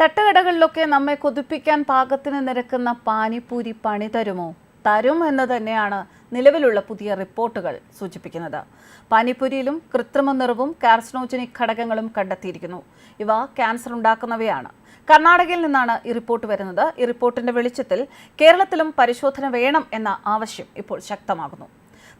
തട്ടുകടകളിലൊക്കെ നമ്മെ കൊതിപ്പിക്കാൻ പാകത്തിന് നിരക്കുന്ന പാനിപൂരി പണി തരുമോ? തരും എന്ന് തന്നെയാണ് നിലവിലുള്ള പുതിയ റിപ്പോർട്ടുകൾ സൂചിപ്പിക്കുന്നത്. പാനിപ്പൂരിയിലും കൃത്രിമ നിറവും കാർസിനോജനിക് ഘടകങ്ങളും കണ്ടെത്തിയിരിക്കുന്നു. ഇവ ക്യാൻസർ ഉണ്ടാക്കുന്നവയാണ്. കർണാടകയിൽ നിന്നാണ് ഈ റിപ്പോർട്ട് വരുന്നത്. ഈ റിപ്പോർട്ടിന്റെ വെളിച്ചത്തിൽ കേരളത്തിലും പരിശോധന വേണം എന്ന ആവശ്യം ഇപ്പോൾ ശക്തമാകുന്നു.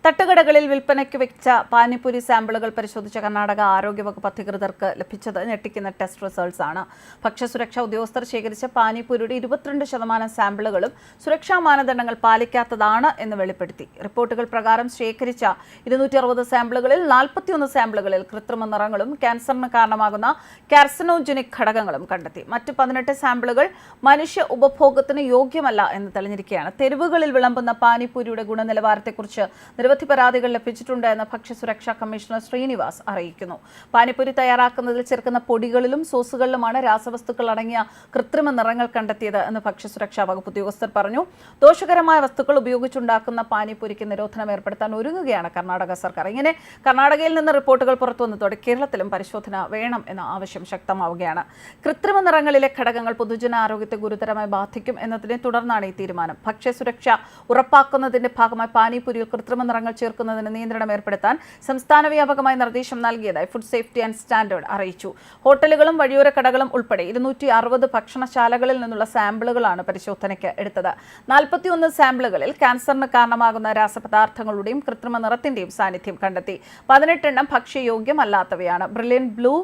തട്ടുകടകളിൽ വിൽപ്പനയ്ക്ക് വെച്ച പാനിപ്പൂരി സാമ്പിളുകൾ പരിശോധിച്ച കർണാടക ആരോഗ്യവകുപ്പ് അധികൃതർക്ക് ലഭിച്ചത് ഞെട്ടിക്കുന്ന ടെസ്റ്റ് റിസൾട്ട്സ് ആണ്. ഭക്ഷ്യസുരക്ഷാ ഉദ്യോഗസ്ഥർ ശേഖരിച്ച പാനിപ്പൂരിയുടെ ഇരുപത്തിരണ്ട് ശതമാനം സാമ്പിളുകളും സുരക്ഷാ മാനദണ്ഡങ്ങൾ പാലിക്കാത്തതാണ് എന്ന് വെളിപ്പെടുത്തി. റിപ്പോർട്ടുകൾ പ്രകാരം ശേഖരിച്ച ഇരുന്നൂറ്റി അറുപത് സാമ്പിളുകളിൽ നാൽപ്പത്തിയൊന്ന് സാമ്പിളുകളിൽ കൃത്രിമ നിറങ്ങളും ക്യാൻസറിന് കാരണമാകുന്ന കാർസിനോജനിക് ഘടകങ്ങളും കണ്ടെത്തി. മറ്റ് പതിനെട്ട് സാമ്പിളുകൾ മനുഷ്യ ഉപഭോഗത്തിന് യോഗ്യമല്ല എന്ന് തെളിഞ്ഞിരിക്കുകയാണ്. തെരുവുകളിൽ വിളമ്പുന്ന പാനിപ്പൂരിയുടെ ഗുണനിലവാരത്തെക്കുറിച്ച് നിരവധി പരാതികൾ ലഭിച്ചിട്ടുണ്ട് എന്ന് ഭക്ഷ്യസുരക്ഷാ കമ്മീഷണർ ശ്രീനിവാസ് അറിയിക്കുന്നു. പാനിപ്പൂരി തയ്യാറാക്കുന്നതിൽ ചേർക്കുന്ന പൊടികളിലും സോസുകളിലുമാണ് രാസവസ്തുക്കൾ അടങ്ങിയ കൃത്രിമ നിറങ്ങൾ കണ്ടെത്തിയത് എന്ന് ഭക്ഷ്യസുരക്ഷാ വകുപ്പ് ഉദ്യോഗസ്ഥർ പറഞ്ഞു. ദോഷകരമായ വസ്തുക്കൾ ഉപയോഗിച്ചുണ്ടാക്കുന്ന പാനിപ്പൂരിക്ക് നിരോധനം ഏർപ്പെടുത്താൻ ഒരുങ്ങുകയാണ് കർണാടക സർക്കാർ. ഇങ്ങനെ കർണാടകയിൽ നിന്ന് റിപ്പോർട്ടുകൾ പുറത്തുവന്നതോടെ കേരളത്തിലും പരിശോധന വേണം എന്ന ആവശ്യം ശക്തമാവുകയാണ്. കൃത്രിമ നിറങ്ങളിലെ ഘടകങ്ങൾ പൊതുജനാരോഗ്യത്തെ ഗുരുതരമായി ബാധിക്കും എന്നതിനെ തുടർന്നാണ് ഈ തീരുമാനം. ഭക്ഷ്യസുരക്ഷ ഉറപ്പാക്കുന്നതിന്റെ ഭാഗമായി പാനിപ്പൂരിയിൽ കൃത്രിമ നിറങ്ങൾ ചേർക്കുന്നതിന് നിയന്ത്രണം ഏർപ്പെടുത്താൻ സംസ്ഥാന വ്യാപകമായി നിർദ്ദേശം നൽകിയതായി ഫുഡ് സേഫ്റ്റി ആൻഡ് സ്റ്റാൻഡേർഡ് അറിയിച്ചു. ഹോട്ടലുകളും വഴിയോര കടകളും ഉൾപ്പെടെ ഇരുന്നൂറ്റി അറുപത് ഭക്ഷണശാലകളിൽ നിന്നുള്ള സാമ്പിളുകളാണ് പരിശോധനയ്ക്ക് എടുത്തത്. നാൽപ്പത്തിയൊന്ന് സാമ്പിളുകളിൽ ക്യാൻസറിന് കാരണമാകുന്ന രാസപദാർത്ഥങ്ങളുടെയും കൃത്രിമ നിറത്തിന്റെയും സാന്നിധ്യം കണ്ടെത്തി. പതിനെട്ടെണ്ണം ഭക്ഷ്യയോഗ്യമല്ലാത്തവയാണ്. Brilliant blue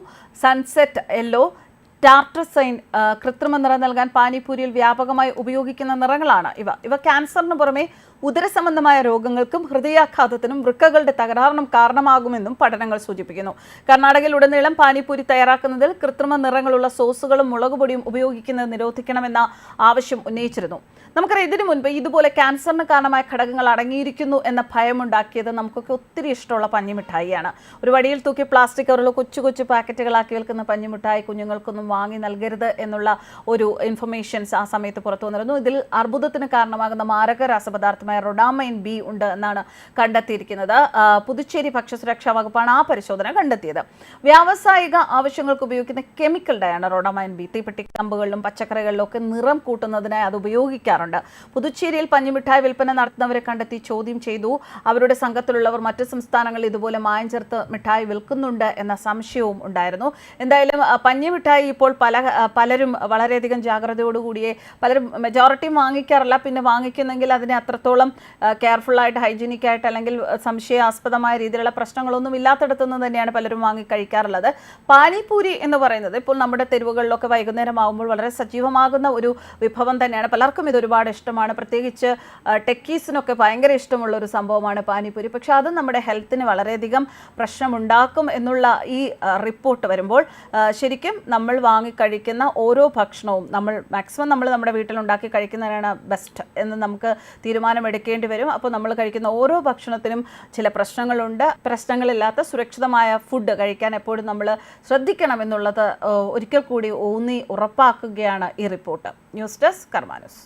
sunset yellow tartrazine ആ, കൃത്രിമ നിറം നൽകാൻ പാനിപൂരിയിൽ വ്യാപകമായി ഉപയോഗിക്കുന്ന നിറങ്ങളാണ് ഇവ. ഇവ ക്യാൻസറിന് പുറമെ ഉദരസംബന്ധമായ രോഗങ്ങൾക്കും ഹൃദയാഘാതത്തിനും വൃക്കകളുടെ തകരാറിനും കാരണമാകുമെന്നും പഠനങ്ങൾ സൂചിപ്പിക്കുന്നു. കർണാടകയിൽ ഉടനീളം പാനിപൂരി തയ്യാറാക്കുന്നതിൽ കൃത്രിമ നിറങ്ങളുള്ള സോസുകളും മുളകുപൊടിയും ഉപയോഗിക്കുന്നത് നിരോധിക്കണമെന്ന ആവശ്യം ഉന്നയിച്ചിരുന്നു. നമുക്കറിയാം ഇതിനു മുൻപ് ഇതുപോലെ ക്യാൻസറിന് കാരണമായ ഘടകങ്ങൾ അടങ്ങിയിരിക്കുന്നു എന്ന ഭയമുണ്ടാക്കിയത് നമുക്കൊക്കെ ഒത്തിരി ഇഷ്ടമുള്ള പഞ്ഞിമിഠായിയാണ്. ഒരു വടിയിൽ തൂക്കി പ്ലാസ്റ്റിക് കവറിൽ കൊച്ചു കൊച്ചു പാക്കറ്റുകളാക്കി വിൽക്കുന്ന പഞ്ഞിമിഠായി കുഞ്ഞുങ്ങൾക്കൊന്നും വാങ്ങി നൽകരുത് എന്നുള്ള ഒരു ഇൻഫർമേഷൻസ് ആ സമയത്ത് പുറത്തു വന്നിരുന്നു. ഇതിൽ അർബുദത്തിന് കാരണമാകുന്ന മാരക രാസപദാർത്ഥമായ റൊഡാമൈൻ ബി ഉണ്ട് എന്നാണ് കണ്ടെത്തിയിരിക്കുന്നത്. പുതുച്ചേരി ഭക്ഷ്യസുരക്ഷാ വകുപ്പാണ് ആ പരിശോധന കണ്ടെത്തിയത്. വ്യാവസായിക ആവശ്യങ്ങൾക്ക് ഉപയോഗിക്കുന്ന കെമിക്കലുടെയാണ് റൊഡാമൈൻ ബി. തീപ്പെട്ടി കമ്പുകളിലും പച്ചക്കറികളിലും ഒക്കെ നിറം കൂട്ടുന്നതിനായി അത് ഉപയോഗിക്കാറുണ്ട്. പുതുച്ചേരിയിൽ പഞ്ഞിമിഠായി വിൽപ്പന നടത്തുന്നവരെ കണ്ടെത്തി ചോദ്യം ചെയ്തു. അവരുടെ സംഘത്തിലുള്ളവർ മറ്റ് സംസ്ഥാനങ്ങളിൽ ഇതുപോലെ മായം ചേർത്ത് മിഠായി വിൽക്കുന്നുണ്ട് എന്ന സംശയവും ഉണ്ടായിരുന്നു. എന്തായാലും പഞ്ഞിമിഠായി ഇപ്പോൾ പല പലരും വളരെയധികം ജാഗ്രതയോടുകൂടിയേ പലരും മെജോറിറ്റിയും വാങ്ങിക്കാറില്ല. പിന്നെ വാങ്ങിക്കുന്നെങ്കിൽ അതിനെ അത്രത്തോളം കെയർഫുള്ളായിട്ട് ഹൈജീനിക് ആയിട്ട് അല്ലെങ്കിൽ സംശയാസ്പദമായ രീതിയിലുള്ള പ്രശ്നങ്ങളൊന്നും ഇല്ലാത്തടത്തുനിന്ന് തന്നെയാണ് പലരും വാങ്ങി കഴിക്കാറുള്ളത്. പാനിപൂരി എന്ന് പറയുന്നത് ഇപ്പോൾ നമ്മുടെ തെരുവുകളിലൊക്കെ വൈകുന്നേരം ആകുമ്പോൾ വളരെ സജീവമാകുന്ന ഒരു വിഭവം തന്നെയാണ്. പലർക്കും ഇത് ഒരുപാട് ഇഷ്ടമാണ്. പ്രത്യേകിച്ച് ടെക്കീസിനൊക്കെ ഭയങ്കര ഇഷ്ടമുള്ള ഒരു സംഭവമാണ് പാനിപൂരി. പക്ഷേ അത് നമ്മുടെ ഹെൽത്തിന് വളരെയധികം പ്രശ്നമുണ്ടാക്കും എന്നുള്ള ഈ റിപ്പോർട്ട് വരുമ്പോൾ ശരിക്കും നമ്മൾ വാങ്ങി കഴിക്കുന്ന ഓരോ ഭക്ഷണവും നമ്മൾ മാക്സിമം നമ്മൾ നമ്മുടെ വീട്ടിലുണ്ടാക്കി കഴിക്കുന്നതിനാണ് ബെസ്റ്റ് എന്ന് നമുക്ക് തീരുമാനമെടുക്കേണ്ടി വരും. അപ്പോൾ നമ്മൾ കഴിക്കുന്ന ഓരോ ഭക്ഷണത്തിനും ചില പ്രശ്നങ്ങളുണ്ട്. പ്രശ്നങ്ങളില്ലാത്ത സുരക്ഷിതമായ ഫുഡ് കഴിക്കാൻ എപ്പോഴും നമ്മൾ ശ്രദ്ധിക്കണം എന്നുള്ളത് ഒരിക്കൽ കൂടി ഊന്നി ഉറപ്പാക്കുകയാണ് ഈ റിപ്പോർട്ട് ന്യൂസ് ഡെസ്ക് കർമാനുസ്